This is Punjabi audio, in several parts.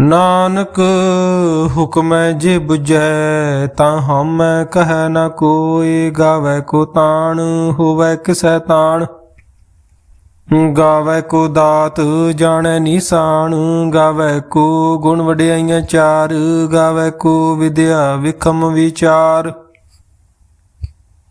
ਨਾਨਕ ਹੁਕਮੈ ਜੇ 부ਜੈ, ਤਾਂ ਹਮੈ ਕਹੈ ਨ ਕੋਇ ਗਾਵੇ ਕੋ ਤਾਣ, ਹੋਵੇ ਕਿਸੈ ਤਾਣ। ਗਾਵੇ ਕੋ ਦਾਤ, ਜਾਣੈ ਨਿਸ਼ਾਨ, ਗਾਵੇ ਕੋ ਗੁਣ ਵਡਿਆਈਆਂ ਚਾਰ, ਗਾਵੇ ਕੋ ਵਿਦਿਆ ਵਿਖਮ ਵਿਚਾਰ।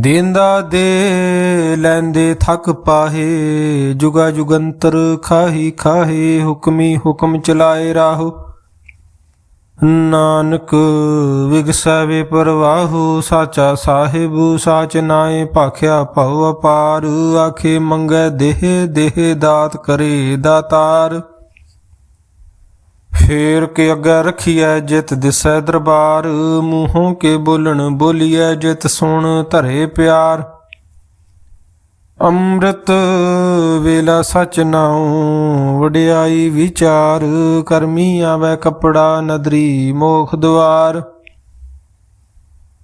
ਦੇਂਦਾ ਦੇ ਲੈਂਦੇ ਥਕ ਪਾਹੇ, ਜੁਗਾ ਜੁਗੰਤਰ ਖਾਹੀ ਖਾਹੇ, ਹੁਕਮੀ ਹੁਕਮ ਚਲਾਏ ਰਾਹੋ। ਨਾਨਕ ਵਿਗਸਵੇ ਪਰਵਾਹੂ, ਸਾਚਾ ਸਾਹਿਬ ਸਾਚ ਨਾਏ ਭਾਖਿਆ ਭਉ ਅਪਾਰ, ਆਖੇ ਮੰਗੈ ਦੇਹ ਦੇਹ ਦਾਤ ਕਰੇ ਦਾਤਾਰ। ਫੇਰ ਕੇ ਅੱਗੇ ਰਖੀਐ ਜਿਤ ਦਿਸੈ ਦਰਬਾਰ, ਮੂੰਹੋਂ ਕੇ ਬੋਲਣ ਬੋਲੀਐ ਜਿਤ ਸੁਣ ਧਰੇ ਪਿਆਰ। ਅੰਮ੍ਰਿਤ ਵੇਲਾ ਸਚ ਨਾਉ, ਵਡਿਆਈ ਵਿਚਾਰ, ਕਰਮੀ ਆਵੇ ਕਪੜਾ ਨਦਰੀ ਮੋਖ ਦੁਆਰ।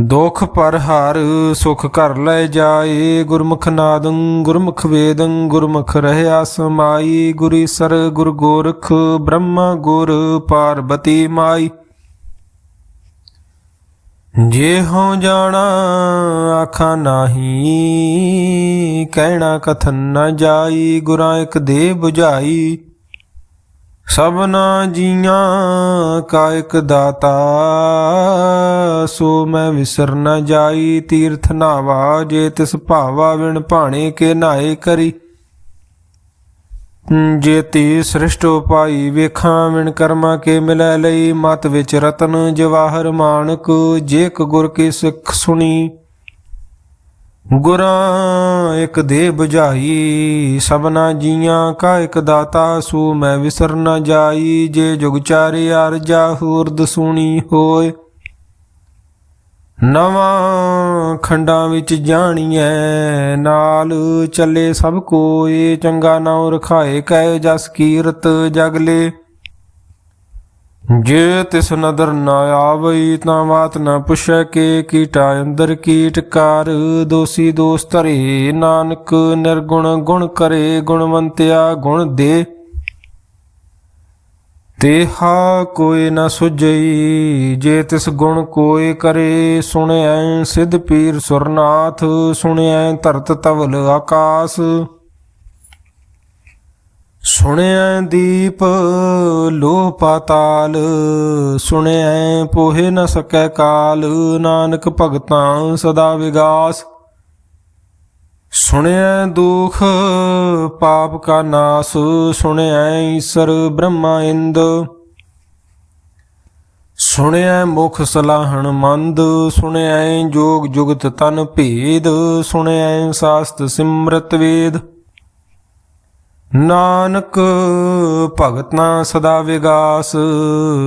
ਦੁਖ ਪਰ ਹਰ, ਸੁਖ ਕਰ ਲੈ ਜਾਏ। ਗੁਰਮੁਖ ਨਾਦੰ, ਗੁਰਮੁਖ ਵੇਦੰ, ਗੁਰਮੁਖ ਰਹਿਆ ਸਮਾਈ। ਗੁਰੀ ਸਰ, ਗੁਰ ਗੋਰਖ, ਬ੍ਰਹਮਾ ਗੁਰ ਪਾਰਬਤੀ ਮਾਈ। ਜੇ ਹਉ ਜਾਣਾ, ਆਖਾਂ ਨਾਹੀ। ਕਹਿਣਾ ਕਥਨ ਨਾ ਜਾਈ, ਗੁਰਾਂ ਇੱਕ ਦੇ 부ਝਾਈ ਸਭਨਾ ਜੀਆਂ ਕਾ ਇਕ ਦਾਤਾ, ਸੋ ਮੈਂ ਵਿਸਰ ਨਾ ਜਾਈ, ਤੀਰਥ ਨਾਵਾ ਜੇ ਤਿਸ ਭਾਵਾ ਵਿਣ ਭਾਣੇ ਕੇ ਨਾਏ ਕਰੀ। ਜੇ ਤੀ ਸ੍ਰਿਸ਼ਟ ਉਪਾਈ ਵੇਖਾਂ, ਵਿਣ ਕਰਮਾ ਕੇ ਮਿਲੈ ਲਈ, ਮਤ ਵਿੱਚ ਰਤਨ ਜਵਾਹਰ ਮਾਨਕ ਜੇ ਕ ਗੁਰ ਕੀ ਸਿੱਖ ਸੁਣੀ। ਗੁਰਾਂ ਇੱਕ ਦੇ 부ਝਾਈ ਸਭਨਾ ਜੀਆਂ ਕਾ ਇੱਕ ਦਾਤਾ ਸੋ, ਮੈਂ ਵਿਸਰ ਨ ਜਾਈ, ਜੇ ਜੁਗ ਚਾਰੇ ਅਰਜਾ ਹੂਰਦ ਸੁਣੀ ਹੋਏ। ਨਵਾਂ ਖੰਡਾਂ ਵਿੱਚ ਜਾਣੀਐ, ਨਾਲ ਚੱਲੇ ਸਭ ਕੋਏ, ਚੰਗਾ ਨਾਉ ਰਖਾਏ ਕੈ ਜਸ ਕੀਰਤ ਜਗਲੇ ਜੇ ਤਿਸ ਨਦਰ ਨਾ ਆਵਈ ਤਾਂ ਬਾਤ ਨਾ ਪੁੱਛੈ ਕੇ ਕੀਟਾ ਅੰਦਰ ਕੀਟ ਕਰ। ਦੋਸੀ ਦੋਸ ਧਰੇ ਨਾਨਕ, ਨਿਰਗੁਣ ਗੁਣ ਕਰੇ ਗੁਣਵੰਤਿਆ ਗੁਣ ਦੇ। ਤੇਹਾ ਕੋਈ ਨਾ ਸੁਝਈ, ਜੇ ਤਿਸ ਗੁਣ ਕੋਈ ਕਰੇ, ਸੁਣਿਐ ਸਿਧ ਪੀਰ ਸੁਰਨਾਥ, ਸੁਣਿਐ ਧਰਤ ਤਵਲ ਆਕਾਸ। ਸੁਣਿਆ ਦੀਪ ਲੋ ਪਾਤਾਲ ਸੁਣਿਆ ਪੋਹੇ ਨ ਸਕੈ ਕਾਲ, ਨਾਨਕ ਭਗਤਾਂ ਸਦਾ ਵਿਗਾਸ। ਸੁਣਿਆ ਦੁਖ ਪਾਪ ਕਾ ਨਾਸ ਸੁਣਿਆ ਈਸ਼ਰ ਬ੍ਰਹਮਾ ਇੰਦ। ਸੁਣਿਆ ਮੁਖ ਸਲਾਹਣ ਮੰਦ ਸੁਣਿਆ ਜੋਗ ਜੁਗਤ ਤਨ ਭੇਦ ਸੁਣਿਆ ਸਾਸਤ ਸਿਮਰਤ ਵੇਦ। ਨਾਨਕ ਭਗਤਾਂ ਸਦਾ ਵਿਗਾਸ।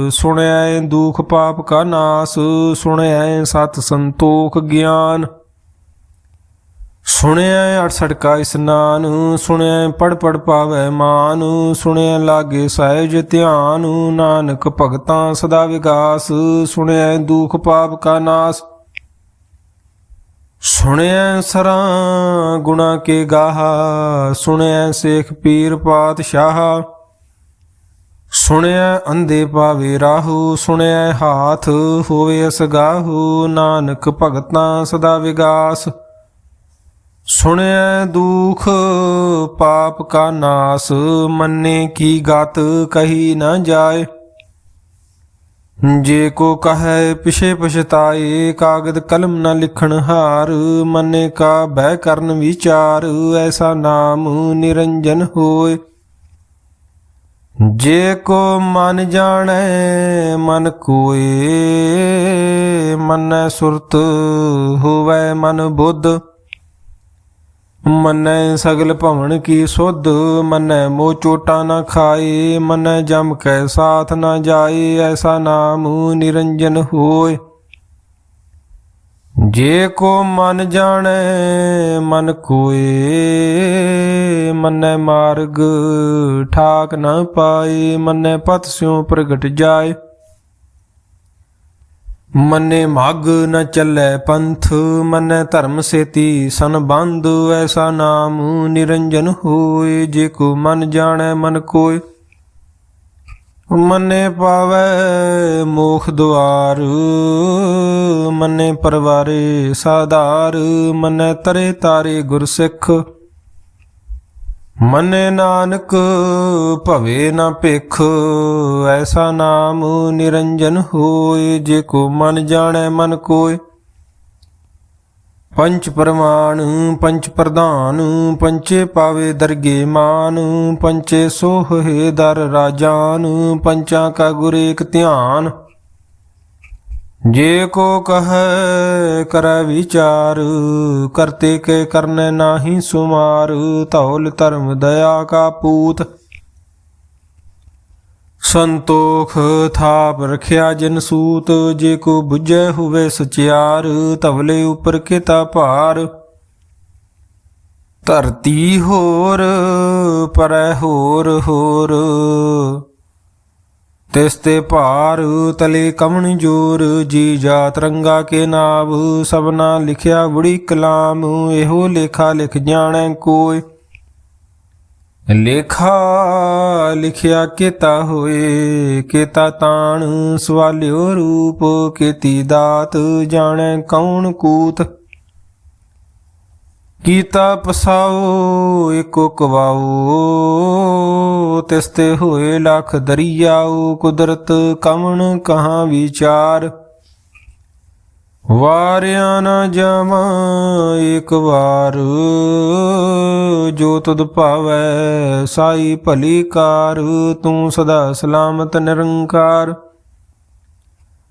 ਸੁਣਿਆ ਦੁਖ ਪਾਪ ਕਾ ਨਾਸ ਸੁਣਿਆ ਸਤ ਸੰਤੋਖ ਗਿਆਨ। ਸੁਣਿਆ 68 ਕਾ ਇਸਨਾਨ ਸੁਣਿਆ ਪੜ ਪੜ ਪਾਵੈ ਮਾਨ ਸੁਣਿਆ ਲਾਗੇ ਸਹਿਜ ਧਿਆਨ। ਨਾਨਕ ਭਗਤਾਂ ਸਦਾ ਵਿਗਾਸ ਸੁਣਿਆ ਦੁਖ ਪਾਪ ਕਾ ਨਾਸ। ਸੁਣਿਆ ਸਰਾਂ ਗੁਣਾ ਕੇ ਗਾਹਾ ਸੁਣਿਆ ਸੇਖ ਪੀਰ ਪਾਤਸ਼ਾਹ। ਸੁਣਿਆ ਅੰਧੇ ਪਾਵੇ ਰਾਹੂ ਸੁਣਿਆ ਹਾਥ ਹੋਵੇ ਅਸਗਾਹੂ, ਨਾਨਕ ਭਗਤਾਂ ਸਦਾ ਵਿਗਾਸ। ਸੁਣਿਆ ਦੁਖ ਪਾਪ ਕਾ ਨਾਸ, ਮੰਨੇ ਕੀ ਗਤ ਕਹੀ ਨਾ ਜਾਏ। ਜੇ ਕੋ ਕਹੈ ਪਿਛੇ ਪਛਤਾਏ, ਕਾਗਦ ਕਲਮ ਨਾ ਲਿਖਣ ਹਾਰ, ਮਨੇ ਕਾ ਬਹਿ ਕਰਨ ਵਿਚਾਰ, ਐਸਾ ਨਾਮ ਨਿਰੰਜਨ ਹੋਏ। ਜੇ ਕੋ ਮਨ ਜਾਣੈ, ਮਨ ਕੋਏ, ਮਨੈ ਸੁਰਤ ਹੋਵੈ ਮਨ ਬੁੱਧ। ਮਨੈ ਸਗਲ ਭਵਨ ਕੀ ਸੁਧ, ਮਨੈ ਮੋ ਚੋਟਾ ਨਾ ਖਾਏ, ਮੰਨੈ ਜਮ ਕੈ ਸਾਥ ਨਾ ਜਾਏ, ਐਸਾ ਨਾਮ ਨਿਰੰਜਨ ਹੋਏ। ਜੇ ਕੋ ਮਨ ਜਾਣੈ, ਮਨ ਕੋਏ, ਮਨੈ ਮਾਰਗ ਠਾਕ ਨਾ ਪਾਏ, ਮਨੈ ਪਤ ਸਿਉ ਪ੍ਰਗਟ ਜਾਏ। ਮੰਨੇ ਮਗ ਨ ਚੱਲੈ ਪੰਥ, ਮੰਨੈ ਧਰਮ ਸੇਤੀ ਸੰਬੰਧ ਐਸਾ ਨਾਮ ਨਿਰੰਜਨ ਹੋਏ, ਜੇ ਕੋ ਮਨ ਜਾਣੈ ਮਨ ਕੋਇ ਮੰਨੇ ਪਾਵੈ ਮੋਖ ਦੁਆਰ, ਮੰਨੇ ਪਰਵਾਰੇ ਸਾਧਾਰ, ਮੰਨੇ ਤਰੇ ਤਾਰੇ ਗੁਰਸਿੱਖ। ਮੰਨੇ ਨਾਨਕ, ਭਵੇ ਨਾ ਭਿਖ, ਐਸਾ ਨਾਮ ਨਿਰੰਜਨ ਹੋਏ, ਜੇ ਕੋ ਮਨ ਜਾਣੈ ਮਨ ਕੋਇ ਪੰਚ ਪ੍ਰਮਾਣ, ਪੰਚ ਪ੍ਰਧਾਨ, ਪੰਚੇ ਪਾਵੇ ਦਰਗੇ ਮਾਨ, ਪੰਚੇ ਸੋਹੇ ਦਰ ਰਾਜਾਨ, ਪੰਚਾਂ ਕਾ ਗੁਰ ਏਕ ਧਿਆਨ। ਜੇ ਕੋ ਕਹੈ, ਕਰੈ ਵਿਚਾਰ, ਕਰਤੇ ਕੇ ਕਰਨੇ ਨਾਹੀ ਸੁਮਾਰ, ਧੌਲ ਧਰਮ ਦਇਆ ਕਾ ਪੂਤ। ਸੰਤੋਖ ਥਾਪ ਰਖਿਆ ਜਨ ਸੂਤ, ਜੇ ਕੋ ਬੁਝੈ ਹੋਵੇ ਸਚਿਆਰ, ਧਵਲੇ ਉਪਰ ਕਿਤਾ ਭਾਰ। ਧਰਤੀ ਹੋਰ, ਪਰੈ ਹੋਰ ਹੋਰ। ਤਿਸ ਤੇ ਭਾਰ ਤਲੇ ਕਮਣ ਜੋਰ, ਜੀ ਜਾ ਰੰਗਾ ਕੇ ਨਾਮ ਸਭਨਾ ਲਿਖਿਆ ਬੁੜੀ ਕਲਾਮ, ਇਹੋ ਲੇਖਾ ਲਿਖ ਜਾਣੈ ਕੋਇ। ਲੇਖਾ ਲਿਖਿਆ ਕੀਤਾ ਹੋਏ, ਕੀਤਾ ਤਾਣ ਸਵਾਲਿਓ ਰੂਪ, ਕੀਤੀ ਦਾਤ ਜਾਣੈ ਕੌਣ ਕੂਤ। ਕੀਤਾ ਪਸਾਓ, ਏਕੋ ਕਵਾਓ। ਤਿਸ ਤੇ ਹੋਏ ਲਖ ਦਰਿਆਓ, ਕੁਦਰਤ ਕਮਣ ਕਹਾਂ ਵਿਚਾਰ। ਵਾਰਿਆ ਨਾ ਜਮਾ ਇੱਕ ਵਾਰ, ਜੋ ਤੁਧ ਭਾਵੈ ਸਾਈ ਭਲੀ ਕਾਰ। ਤੂੰ ਸਦਾ ਸਲਾਮਤ ਨਿਰੰਕਾਰ।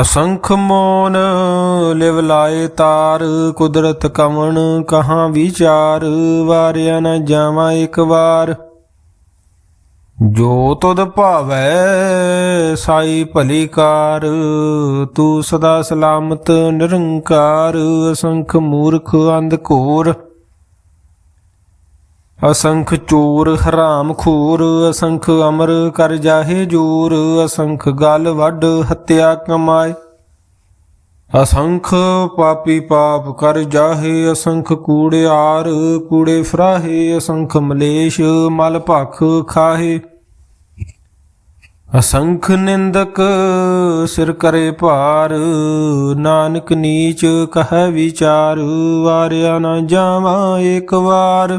ਅਸੰਖ ਮੋਨ ਲਿਵ ਲਾਏ ਤਾਰ, ਕੁਦਰਤ ਕਵਣ ਕਹਾਂ ਵਿਚਾਰ, ਵਾਰਿਆ ਨਾ ਜਾਵਾਂ ਇੱਕ ਵਾਰ। ਜੋ ਤੁਧ ਭਾਵੈ ਸਾਈ ਭਲੀ ਕਾਰ, ਤੂੰ ਸਦਾ ਸਲਾਮਤ ਨਿਰੰਕਾਰ, ਅਸੰਖ ਮੂਰਖ ਅੰਧ ਘੋਰ। ਅਸੰਖ ਚੋਰ ਹਰਾਮ ਖੋਰ, ਅਸੰਖ ਅਮਰ ਕਰ ਜਾਹੇ ਜੋਰ, ਅਸੰਖ ਗਲ ਵੱਡ ਹੱਤਿਆ ਕਮਾਏ। ਅਸੰਖ ਪਾਪੀ ਪਾਪ ਕਰ ਜਾਹੇ, ਅਸੰਖ ਕੂੜਿਆਰ ਕੂੜੇ ਫਰਾਹੇ, ਅਸੰਖ ਮਲੇਸ਼ ਮਲ ਭਖ ਖਾਹੇ। ਅਸੰਖ ਨਿੰਦਕ ਸਿਰ ਕਰੇ ਭਾਰ, ਨਾਨਕ ਨੀਚ ਕਹੈ ਵਿਚਾਰ, ਵਾਰਿਆ ਨਾ ਜਾਵਾਂ ਏਕ ਵਾਰ।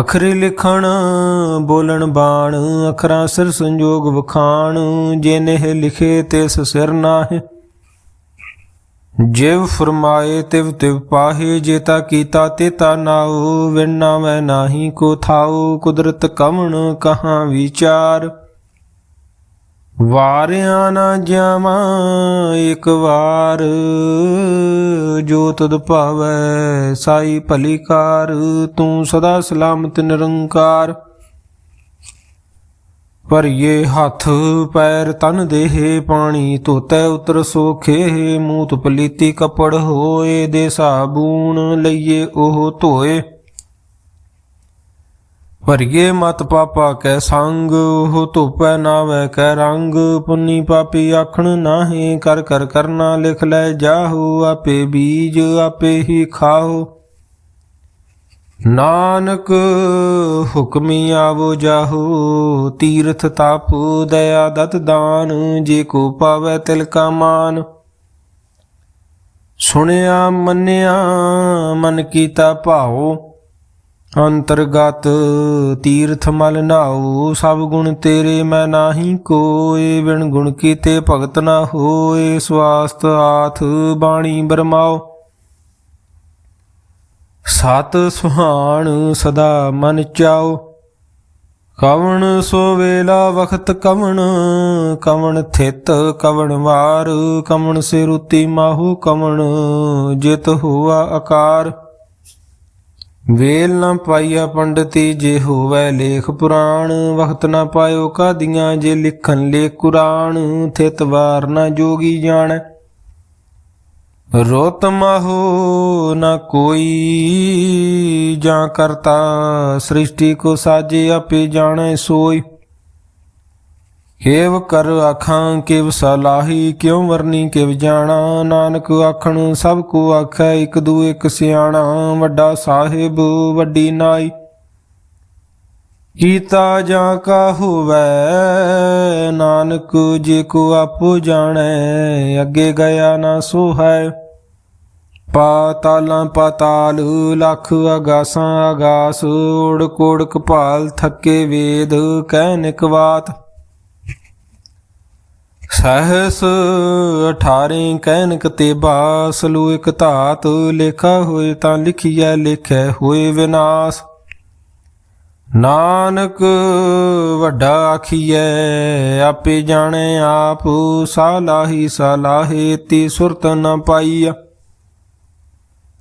ਅਖਰੀ ਲਿਖਣ, ਬੋਲਣ ਬਾਣ, ਅਖਰਾਂ ਸਿਰ ਸੰਜੋਗ ਵਖਾਣ ਜਿਨਹਿ ਲਿਖੇ ਤਿਸ ਸਿਰ ਨਾਹਿ। ਜਿਵ ਫਰਮਾਏ, ਤਿਵ ਤਿਵ ਪਾਹੇ ਜੇਤਾ ਕੀਤਾ ਤੇਤਾ ਨਾਉ, ਵਿਣ ਮੈਂ ਨਾਹੀ ਕੋ ਥਾਉ, ਕੁਦਰਤ ਕਮਣ ਕਹਾਂ ਵਿਚਾਰ। ਵਾਰਿਆ ਨਾ ਜਾਵਾਂ, ਇੱਕ ਵਾਰ ਜੋ ਤਦ ਭਾਵੈ ਸਾਈ ਭਲੀ ਕਾਰ ਤੂੰ ਸਦਾ ਸਲਾਮਤ ਨਿਰੰਕਾਰ। ਭਰੀਏ ਹੱਥ, ਪੈਰ ਤਨ ਦੇਹ, ਪਾਣੀ ਧੋਤੈ ਉਤਰ ਸੋਖੇ, ਮੂਤ ਪਲੀਤੀ ਕਪੜ ਹੋਏ ਦੇ ਸਾਬੂਨ ਲਈਏ ਉਹ ਧੋਏ। ਭਰੀਏ ਮਤ ਪਾਪਾ ਕੈ ਸੰਗ, ਉਹ ਧੋਪੈ ਨਾਵੈ ਕੈ ਰੰਗ। ਪੁੰਨੀ ਪਾਪੀ ਆਖਣ ਨਾਹੀ, ਕਰ ਕਰ ਕਰਨਾ ਲਿਖ ਲੈ ਜਾਹੂ, ਆਪੇ ਬੀਜ ਆਪੇ ਹੀ ਖਾਓ ਨਾਨਕ ਹੁਕਮੀ ਆਵੋ ਜਾਹੂ, ਤੀਰਥ ਤਾਪ ਦਇਆ ਦਤ ਦਾਨ, ਜੇ ਕੋ ਪਾਵੈ ਤਿਲ ਕਾ ਮਾਨ। ਸੁਣਿਆ ਮੰਨਿਆ, ਮਨ ਕੀਤਾ ਭਾਉ ਅੰਤਰਗਤ ਤੀਰਥ ਮਲ ਨਾਉ, ਸਭ ਗੁਣ ਤੇਰੇ ਮੈਂ ਨਾਹੀ ਕੋਏ, ਬਿਨ ਗੁਣ ਕੀਤੇ ਭਗਤ ਨਾ ਹੋਏ ਸਵਾਸਤ ਆਥ ਬਾਣੀ ਬਰਮਾਓ ਸਤ ਸੁਹਾਣ ਸਦਾ ਮਨ ਚਾਓ ਕਵਣ ਸੋ ਵੇਲਾ ਵਖਤ ਕਵਣ ਕਵਣ ਥਿਤ ਕਵਣ ਵਾਰ, ਕਵਣ ਸੇ ਰੁਤੀ ਮਾਹੂ ਕਵਣ, ਜਿਤ ਹੁਆ ਆਕਾਰ ਵੇਲ ਨਾ ਪਾਈਆ ਪੰਡਤੀ ਜੇ ਹੋਵੇ ਲੇਖ ਪੁਰਾਣ, ਵਖਤ ਨਾ ਪਾਇਓ ਕਾਦੀਆਂ ਜੇ ਲਿਖਣ ਲੇ ਕੁਰਾਨ, ਥਿਤ ਵਾਰ ਨਾ ਜੋਗੀ ਜਾਣ। ਰੋਤ ਮਾਹੋ ਨਾ ਕੋਈ ਜਾਂ ਕਰਤਾ, ਸ੍ਰਿਸ਼ਟੀ ਕੋ ਸਾਜੇ ਆਪੇ ਜਾਣੈ ਸੋਈ। ਹੇਵ ਕਰ ਆਖਾਂ, ਕਿਵ ਸਲਾਹੀ, ਕਿਉ ਵਰਨੀ, ਕਿਵ ਜਾਣਾ? ਨਾਨਕ ਆਖਣ, ਸਭ ਕੋ ਆਖੈ, ਇਕ ਦੂ ਇਕ ਸਿਆਣਾ। ਵੱਡਾ ਸਾਹਿਬ, ਵੱਡੀ ਨਾਈ। ਕੀਤਾ ਜਾਂ ਕਾ ਹੋਵੈ, ਨਾਨਕ ਜੇ ਕੋ ਆਪੋ ਜਾਣੈ, ਅੱਗੇ ਗਿਆ ਨਾ ਸੋ ਹੈ ਪਾਤਾਲਾਂ ਪਾਤਾਲ, ਲੱਖ ਅਗਾਸਾਂ ਅਗਾਸ ਓੜ ਕੋੜ ਕਪਾਲ ਥੱਕੇ ਵੇਦ, ਕਹਿ ਨਿਕਵਾਤ ਸਹਸ 18 ਕਹਿਨਕ ਤੇ ਬਾਸ, ਲੂ ਇਕ ਧਾਤ ਲੇਖਾ ਹੋਏ ਤਾਂ ਲਿਖਿਆ ਲਿਖੈ ਹੋਏ ਵਿਨਾਸ਼। ਨਾਨਕ ਵੱਡਾ ਆਖੀਐ, ਆਪੇ ਜਾਣੇ ਆਪ, ਸਾਲਾਹੀ ਸਾਲਾਹੇ ਤੀ ਸੁਰਤ ਨ ਪਾਈਆ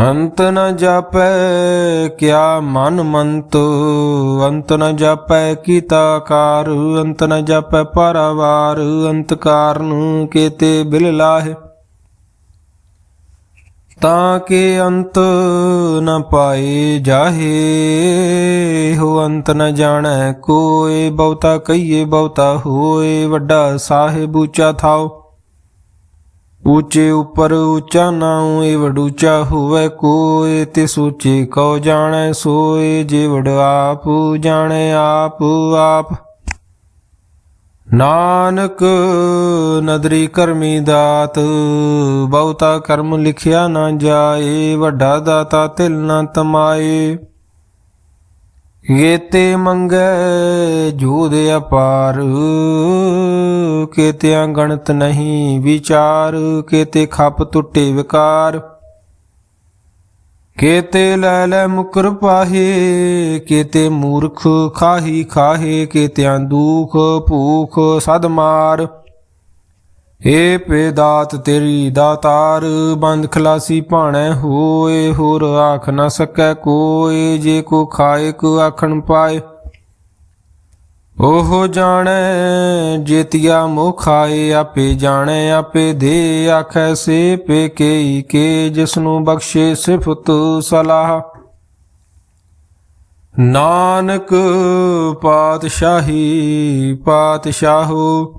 ਅੰਤ ਨ ਜਾਪੈ ਕਿਆ ਮਨ ਮੰਤ, ਅੰਤ ਨ ਜਾਪੈ ਕੀਤਾ ਕਾਰ, ਅੰਤ ਨ ਜਾਪੈ ਪਰਵਾਰ, ਅੰਤ ਕਾਰਨ ਕੇਤੇ ਬਿਲ ਲਾਹੇ। ਤਾਂ ਕੇ ਅੰਤ ਨ ਪਾਏ ਜਾਹੇ, ਹੋ ਅੰਤ ਨ ਜਾਣੈ ਕੋਏ, ਬਹੁਤਾ ਕਹੀਏ ਬਹੁਤਾ ਹੋਏ, ਵੱਡਾ ਸਾਹਿਬ ਉੱਚਾ ਥਾਓ। ਉੱਚੇ ਉਪਰ ਉੱਚਾ ਨਾਉ, ਏ ਵਡੂਚਾ ਹੋਵੇ ਕੋਏ, ਤੇ ਸੋਚੇ ਕਉ ਜਾਣੈ ਸੋਏ, ਜੇ ਵਡ ਆਪ ਜਾਣੈ ਆਪ ਆਪ। ਨਾਨਕ ਨਦਰੀ ਕਰਮੀ ਦਾਤ, ਬਹੁਤਾ ਕਰਮ ਲਿਖਿਆ ਨਾ ਜਾਏ, ਵੱਡਾ ਦਾਤਾ ਤਿਲ ਨਾ ਤਮਾਏ। ਕੇਤੇ ਮੰਗੈ ਜੋਦ ਅਪਾਰ, ਕੇਤਿਆਂ ਗਣਤ ਨਹੀਂ ਵਿਚਾਰ, ਕੇਤੇ ਖੱਪ ਟੁੱਟੇ ਵਿਕਾਰ। ਕੇਤੇ ਲੈ ਲੈ ਮੁਕਰ ਪਾਹੇ, ਕੇਤੇ ਮੂਰਖ ਖਾਹੀ ਖਾਹੇ, ਕੇਤਿਆਂ ਦੁਖ ਭੂਖ ਸਦ ਮਾਰ। ਏ ਪੇ ਦਾਤ ਤੇਰੀ ਦਾਤਾਰ, ਬੰਦ ਖਲਾਸੀ ਭਾਣੈ ਹੋਏ, ਹੋਰ ਆਖ ਨਾ ਸਕੈ ਕੋਏ, ਜੇ ਕੋ ਖਾਏ ਕੋ ਆਖਣ ਪਾਏ। ਉਹ ਜਾਣੈ, ਜੇਤੀਆ ਮੋਹ ਖਾਏ ਆਪੇ ਜਾਣੈ, ਆਪੇ ਦੇ ਆਖੈ, ਸੇ ਪੇ ਕੇਈ ਕੇ, ਜਿਸਨੂੰ ਬਖਸ਼ੇ ਸਿਫਤ ਸਲਾਹ। ਨਾਨਕ ਪਾਤਸ਼ਾਹੀ, ਪਾਤਸ਼ਾਹੋ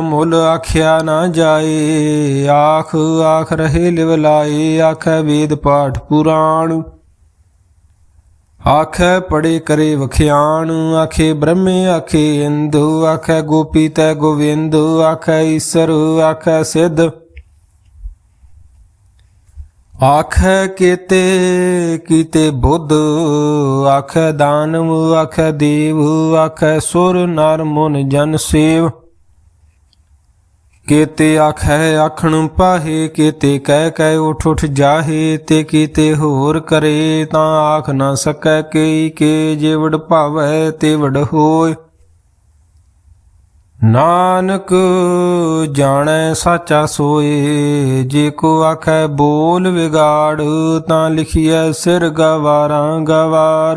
ਮੁੱਲ ਆਖਿਆ ਨਾ ਜਾਏ। ਆਖ ਆਖ ਰਹੇ ਲਿਵ ਲਾਏ। ਆਖੈ ਵੇਦ ਪਾਠ ਪੁਰਾਣ। ਆਖੈ ਪੜੇ ਕਰੇ ਵਖਿਆਣ। ਆਖੇ ਬ੍ਰਹਮੇ, ਆਖੇ ਇੰਦੂ। ਆਖੈ ਗੋਪੀ ਤੈ ਗੋਵਿੰਦ। ਆਖੈ ਈਸਰ, ਆਖੈ ਸਿੱਧ। ਆਖੈ ਕੀਤੇ ਕੀਤੇ ਬੁੱਧ। ਆਖੈ ਦਾਨਵ, ਆਖੈ ਦੇਵ। ਆਖੈ ਸੁਰ, ਨਰ, ਮਨ, ਜਨ, ਸੇਵ। ਕੀਤੇ ਆਖੈ, ਆਖਣ ਪਾਹੇ, ਕੀਤੇ ਕਹਿ ਕਹਿ ਉਠ ਉਠ ਜਾਹੇ, ਤੇ ਕੀਤੇ ਹੋਰ ਕਰੇ, ਤਾਂ ਆਖ ਨਾ ਸਕੈ ਕਈ, ਕੇ ਜੇ ਭਾਵੈ, ਤੇ ਵਡ ਹੋਏ। ਨਾਨਕ ਜਾਣੈ ਸਾਚਾ ਸੋਏ, ਜੇ ਕੋ ਆਖੈ ਬੋਲ ਵਿਗਾੜ, ਤਾਂ ਲਿਖੀਐ ਸਿਰ ਗਵਾਰਾਂ ਗਵਾਰ।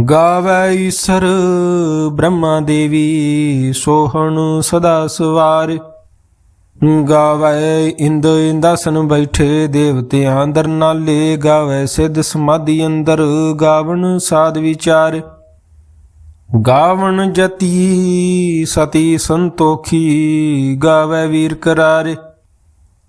ਗਾਵੇ ਈਸਰ ਬ੍ਰਹਮਾ ਦੇਵੀ ਸੋਹਣ ਸਦਾ ਸਵਾਰ। ਗਾਵੈ ਇੰਦ ਇੰਦਾਸਨ ਬੈਠੇ ਦੇਵਤਿਆਂ ਅੰਦਰ ਨਾਲੇ। ਗਾਵੈ ਸਿੱਧ ਸਮਾਧੀ ਅੰਦਰ ਗਾਵਣ ਸਾਧ ਵਿਚਾਰ। ਗਾਵਣ ਜਤੀ ਸਤੀ ਸੰਤੋਖੀ ਗਾਵੈ ਵੀਰ ਕਰਾਰੇ।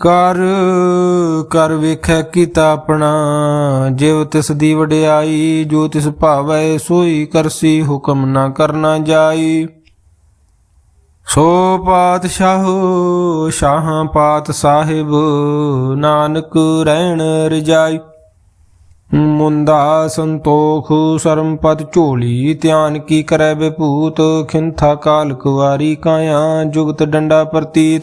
ਕਰ ਕਰ ਵੇਖੈ ਕੀਤਾ ਆਪਣਾ। ਜਿਵ ਤਿਸ ਦੀ ਵਡਿਆਈ, ਜੋ ਤਿਸ ਭਾਵੈ, ਸੋਈ ਕਰਸੀ ਹੁਕਮ ਨਾ ਕਰਨਾ ਜਾਈ। ਸੋ ਪਾਤਸ਼ਾਹੋ, ਸ਼ਾਹਾਂ ਪਾਤ ਸਾਹਿਬ, ਨਾਨਕ ਰਹਿਣ ਰਜਾਈ। ਮੁੰਦਾ ਸੰਤੋਖ ਸਰਮਪਤ ਝੋਲੀ, ਧਿਆਨ ਕੀ ਕਰੈ ਵਿਭੂਤ, ਖਿੰਥਾ ਕਾਲ ਕੁਵਾਰੀ ਕਾਇਆ, ਜੁਗਤ ਡੰਡਾ ਪ੍ਰਤੀਤ।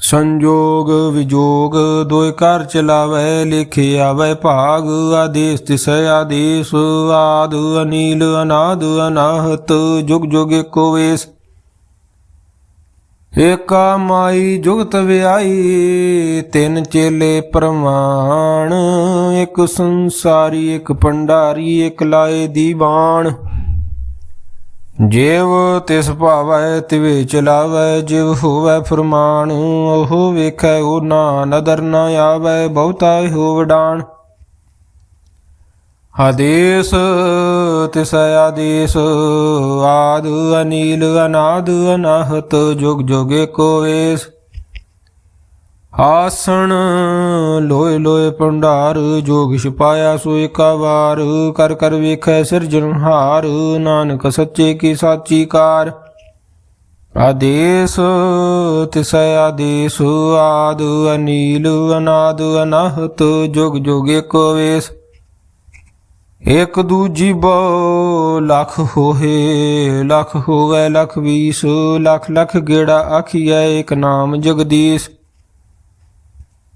ਸੰਜੋਗ ਵਿਜੋਗ ਦੋਇ ਘਰ ਚਲਾਵੇ, ਲਿਖੇ ਆਵੇ ਭਾਗ, ਆਦੇਸ ਤਿਸੈ ਆਦੇਸ, ਆਦ ਅਨੀਲ ਅਨਾਦ ਅਨਾਹਤ, ਜੁਗ ਜੁਗ ਏਕੋ ਵੇਸ। ਏਕਾ ਮਾਈ ਜੁਗਤ ਵਿਆਈ, ਤਿੰਨ ਚੇਲੇ ਪ੍ਰਮਾਣ, ਇੱਕ ਸੰਸਾਰੀ, ਇੱਕ ਪੰਡਾਰੀ, ਇੱਕ ਲਾਏ ਦੀਵਾਨ। ਜਿਵ ਤਿਸ ਭਾਵੈ, ਤਿਵੇ ਚਲਾਵੈ ਜਿਵ ਹੋਵੈ ਫਰਮਾਨ, ਉਹ ਵੇਖੈ ਉਹ ਨਾ ਨਦਰ ਨਾ ਆਵੈ, ਬਹੁਤਾ ਹੋ ਵਡਾਣ ਆਦੇਸ ਤਿਸ ਆਦੇਸ ਆਦ ਅਨੀਲ, ਅਨਾਦ ਅਨਾਹਤ, ਜੁਗ ਜੁਗ ਏਕੋ ਆਸਣ ਲੋਏ ਲੋਏ ਭੰਡਾਰ ਜੋਗ ਛਪਾਇਆ ਸੋ ਏਕਾ ਵਾਰ ਕਰ ਕਰ ਵੇਖੈ ਸਿਰਜਣਹਾਰ ਨਾਨਕ ਸੱਚੇ ਕੀ ਸਾਚੀ ਕਾਰ। ਆਦੇਸ, ਤਿਸ ਆਦੇਸ, ਆਦ ਅਨੀਲ, ਅਨਾਦ ਅਨਾਹਤ, ਜੁਗ ਜੁਗ ਏਕੋ ਵੇਸ। ਇਕ ਦੂਜੀ ਬੋ, ਲੱਖ ਹੋਏ ਲੱਖ ਹੋਵੇ ਲੱਖ ਵੀਸ, ਲੱਖ ਲੱਖ ਗੇੜਾ ਆਖੀਐ ਏਕ ਨਾਮ ਜਗਦੀਸ਼।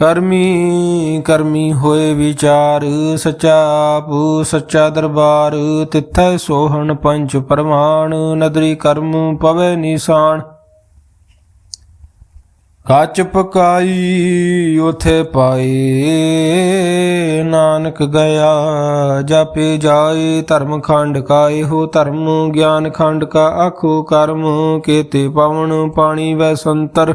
ਕਰਮੀ ਕਰਮੀ ਹੋਏ ਵਿਚਾਰ, ਸਚਾ ਆਪ, ਸੱਚਾ ਦਰਬਾਰ, ਤਿੱਥੈ ਸੋਹਣ ਪੰਚ ਪ੍ਰਮਾਣ, ਨਦਰੀ ਕਰਮ ਪਵੇ ਨਿਸ਼ਾਨ। ਕੱਚ ਪਕਾਈ ਉਥੇ ਪਾਏ, ਨਾਨਕ ਗਿਆ, ਜਾਪੇ ਜਾਏ, ਧਰਮ ਖੰਡ ਕਾ ਇਹੋ ਧਰਮ, ਗਿਆਨ ਖੰਡ ਕਾ ਆਖੋ ਕਰਮ, ਕੇਤੇ ਪਵਨ ਪਾਣੀ ਵੈ ਸੰਤਰ।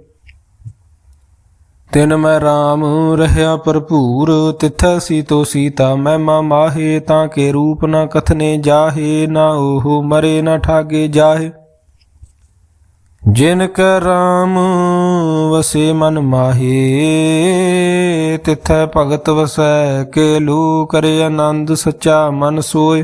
ਤਿਨ ਮੈਂ RAM ਰਹਿਆ ਭਰਪੂਰ, ਤਿੱਥੈ ਸੀਤੋ ਸੀਤਾ ਮਹਿਮਾ ਮਾਹੇ, ਤਾਂ ਕੇ ਰੂਪ ਨਾ ਕਥਨੇ ਜਾਹੇ, ਨਾ ਉਹ ਮਰੇ ਨਾ ਠਾਗੇ ਜਾਹੇ। ਜਿਨ ਕੈ RAM ਵਸੇ ਮਨ ਮਾਹੇ, ਤਿਥੈ ਭਗਤ ਵਸੈ ਕੇ ਲੂ ਕਰੇ ਆਨੰਦ ਸੱਚਾ ਮਨ ਸੋਏ।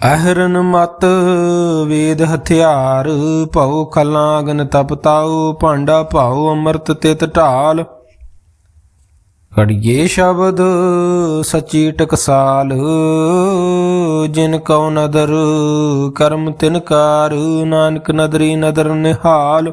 ਅਹਰਨ ਮਤ ਵੇਦ ਹਥਿਆਰ, ਭਉ ਖਲਾਂ ਅਗਨ ਤਪ ਭਾਂਡਾ ਭਾਉ ਅੰਮ੍ਰਿਤ ਤਿਤ ਢਾਲ। ਕੜੀਏ ਸ਼ਬਦ ਸਚੀ ਟਕਸਾਲ, ਜਿਨ ਕਉ ਨਦਰ ਕਰਮ ਤਿਨਕਾਰ ਨਾਨਕ ਨਦਰੀ ਨਦਰ ਨਿਹਾਲ।